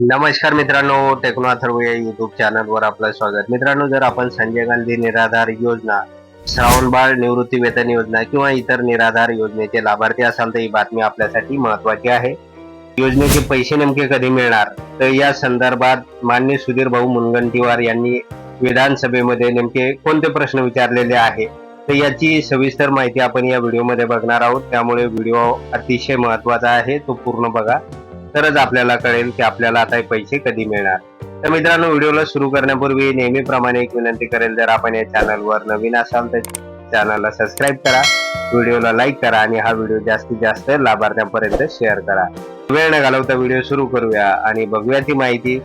नमस्कार मित्रांनो टेक्नो अथर्व या युट्यूब चॅनलवर आपलं स्वागत. मित्रांनो जर आपण संजय गांधी निराधार योजना श्रावणबाळ निवृत्ती वेतन योजना किंवा इतर निराधार योजनेचे लाभार्थी असाल तर ही बातमी आपल्यासाठी महत्वाची आहे. योजनेचे पैसे नेमके कधी मिळणार? तर या संदर्भात मान्य सुधीर भाऊ मुनगंटीवार यांनी विधानसभेमध्ये नेमके कोणते प्रश्न विचारलेले आहे? तर याची सविस्तर माहिती आपण या व्हिडिओमध्ये बघणार आहोत. त्यामुळे व्हिडिओ अतिशय महत्त्वाचा आहे. तो पूर्ण बघा. तरच आपल्याला कळेल की आपल्याला आता हे पैसे कधी मिळणार. तर मित्रांनो व्हिडिओला सुरू करण्यापूर्वी नेहमीप्रमाणे एक विनंती करेल जर आपण या चॅनलवर नवीन असाल तर चॅनलला सबस्क्राईब करा व्हिडिओला लाईक करा आणि हा व्हिडिओ जास्तीत जास्त लाभार्थ्यांपर्यंत शेअर करा. वेळ न घालवता व्हिडिओ सुरू करूया आणि बघूया ती माहिती.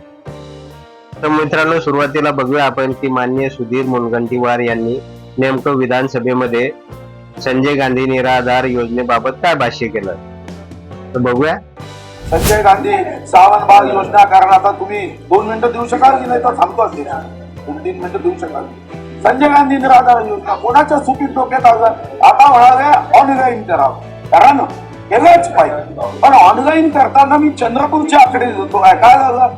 तर मित्रांनो सुरुवातीला बघूया आपण की मान्य सुधीर मुनगंटीवार यांनी नेमकं विधानसभेमध्ये संजय गांधी निराधार योजनेबाबत काय भाष्य केलं. तर बघूया. संजय गांधी सावंत बाल योजना कारण आता तुम्ही दोन मिनिटं देऊ शकाल की नाही तर थांबतो असेल दोन तीन मिनिटं देऊ शकाल. संजय गांधी निराधार योजना कोणाच्या सुपीत डोक्यात आलं आता म्हणाले ऑनलाईन करावं कारण केलंच पाहिजे. पण ऑनलाईन करताना मी चंद्रपूरचे आकडे देतो. काय काय झालं?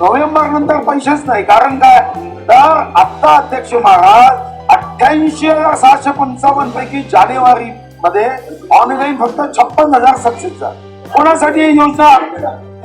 नोव्हेंबर नंतर पैसेच नाही. कारण काय? तर आत्ता अध्यक्ष महाराज अठ्ठ्याऐंशी हजार सहाशे पंचावन्न पैकी जानेवारी मध्ये ऑनलाईन फक्त छप्पन हजार सक्सेस झाले कोणासाठी ही योजना?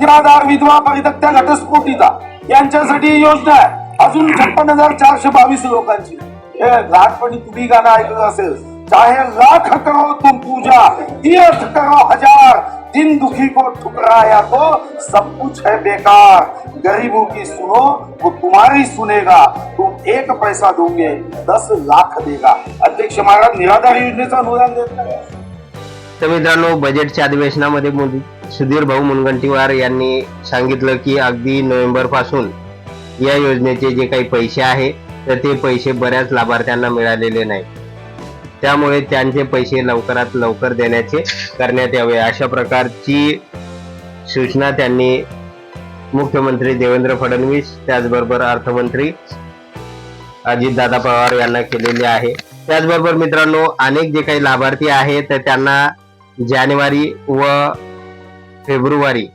निराधार विधवा परित्यक्त्या घटस्फोटीचा. यांच्यासाठी ही योजना आहे. अजून छप्पन हजार चारशे बावीस लोकांची. हे लहानपणी तुम्ही गाणं ऐकलं असेल. चाहे लाख करो तुम पूजा तीर्थ करो हजार. जिन दुखी को ठुकराया तो सब कुछ है बेकार. गरीबों की सुनो वो तुम्हारी सुनेगा. तुम एक पैसा दोगे दस लाख देगा. अध्यक्ष महाराज निराधार योजनेचं अनुदान देत नाही. तर मित्रांनो बजेटच्या अधिवेशनामध्ये सुधीर भाऊ मुनगंटीवार यांनी सांगितलं की अगदी नोव्हेंबरपासून या योजनेचे जे काही पैसे आहे तर ते पैसे बऱ्याच लाभार्थ्यांना मिळालेले नाही. त्यामुळे त्यांचे पैसे लवकरात लवकर देण्याचे करण्यात यावे. अशा प्रकारची सूचना त्यांनी मुख्यमंत्री देवेंद्र फडणवीस त्याचबरोबर अर्थमंत्री अजितदादा पवार यांना केलेली आहे. त्याचबरोबर मित्रांनो अनेक जे काही लाभार्थी आहेत तर त्यांना जानेवारी व फेब्रुवारी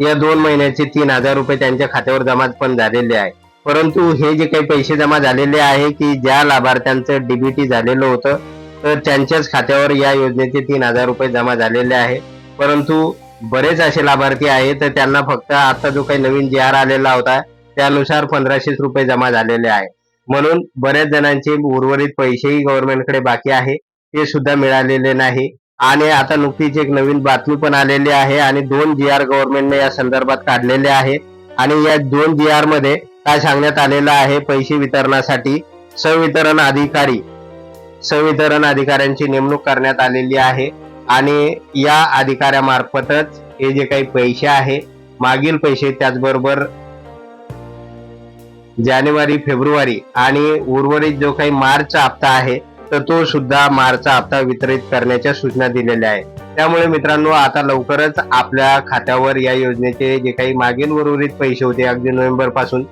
या दोन महिन्याचे तीन हजार रुपये त्यांच्या खात्यावर जमा पण झालेले आहे. परंतु हे जे काही पैसे जमा झालेले आहे की ज्या लाभार्थ्यांचं डीबीटी झालेलं होतं तर त्यांच्याच खात्यावर या योजनेचे तीन हजार रुपये जमा झालेले आहे. परंतु बरेच असे लाभार्थी आहेत तर त्यांना फक्त आता जो काही नवीन जी आर आलेला होता त्यानुसार पंधराशेच रुपये जमा झालेले आहे. म्हणून बऱ्याच जणांचे उर्वरित पैसेही गव्हर्नमेंटकडे बाकी आहे ते सुद्धा मिळालेले नाही. आणि आता नुकतीच एक नवीन बातमी पण आलेली आहे आणि दोन जी आर गव्हर्नमेंटने या संदर्भात काढलेले आहे. आणि या दोन जी आरमध्ये काय सांगण्यात आलेलं आहे? पैसे वितरणासाठी संवितरण अधिकारी संवितरण अधिकाऱ्यांची नेमणूक करण्यात आलेली आहे. आणि या अधिकाऱ्यामार्फतच हे जे काही पैसे आहे मागील पैसे त्याचबरोबर जानेवारी फेब्रुवारी आणि उर्वरित जो काही मार्चचा हप्ता आहे तर तो सुद्धा मार्चचा हप्ता वितरित करण्याच्या सूचना दिलेल्या आहेत. त्यामुळे मित्रांनो आता लवकरच आपल्या खात्यावर या योजनेचे जे काही मागील उर्वरित पैसे होते अगदी नोव्हेंबरपासून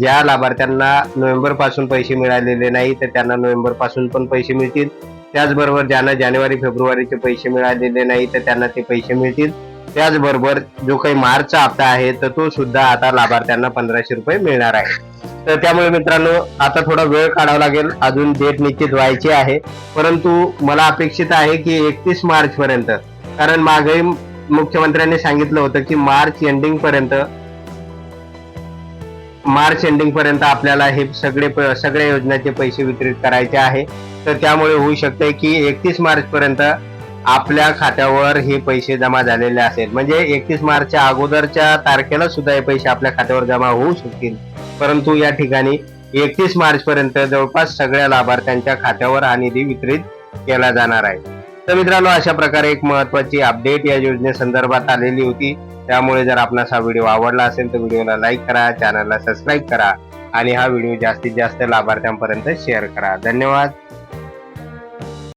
ज्या लाभार्थ्यांना नोव्हेंबरपासून पैसे मिळालेले नाही तर त्यांना नोव्हेंबरपासून पण पैसे मिळतील. त्याचबरोबर ज्यांना जानेवारी फेब्रुवारीचे पैसे मिळालेले नाही तर त्यांना ते पैसे मिळतील. त्याचबरोबर जो काही मार्चचा हप्ता आहे तर तो सुद्धा आता लाभार्थ्यांना पंधराशे रुपये मिळणार आहे. तर त्यामुळे मित्रांनो आता थोडा वेळ काढावा लागेल. अजून डेट निश्चित व्हायची आहे. परंतु मला अपेक्षित आहे की एकतीस मार्च पर्यंत कारण मागे मुख्यमंत्र्यांनी सांगितलं होतं की मार्च एंडिंग पर्यंत मार्च एंडिंग पर्यंत आपल्याला हे सगळे सगळ्या योजनेचे पैसे वितरित करायचे आहे. तर त्यामुळे होऊ शकते की एकतीस मार्च पर्यंत आपल्या खात्यावर हे पैसे जमा झालेले असेल. म्हणजे एकतीस मार्चच्या अगोदरच्या तारखेला सुद्धा हे पैसे आपल्या खात्यावर जमा होऊ शकतील. परंतु या ठिकाणी एकतीस मार्च पर्यंत जवळपास सगळ्या लाभार्थ्यांच्या खात्यावर हा निधी वितरित केला जाणार आहे. तर मित्रांनो अशा प्रकारे एक महत्वाची अपडेट या योजनेसंदर्भात आलेली होती. त्यामुळे जर आपणास हा व्हिडिओ आवडला असेल तर व्हिडिओला लाईक करा चॅनलला सबस्क्राईब करा आणि हा व्हिडिओ जास्तीत जास्त लाभार्थ्यांपर्यंत शेअर करा. धन्यवाद.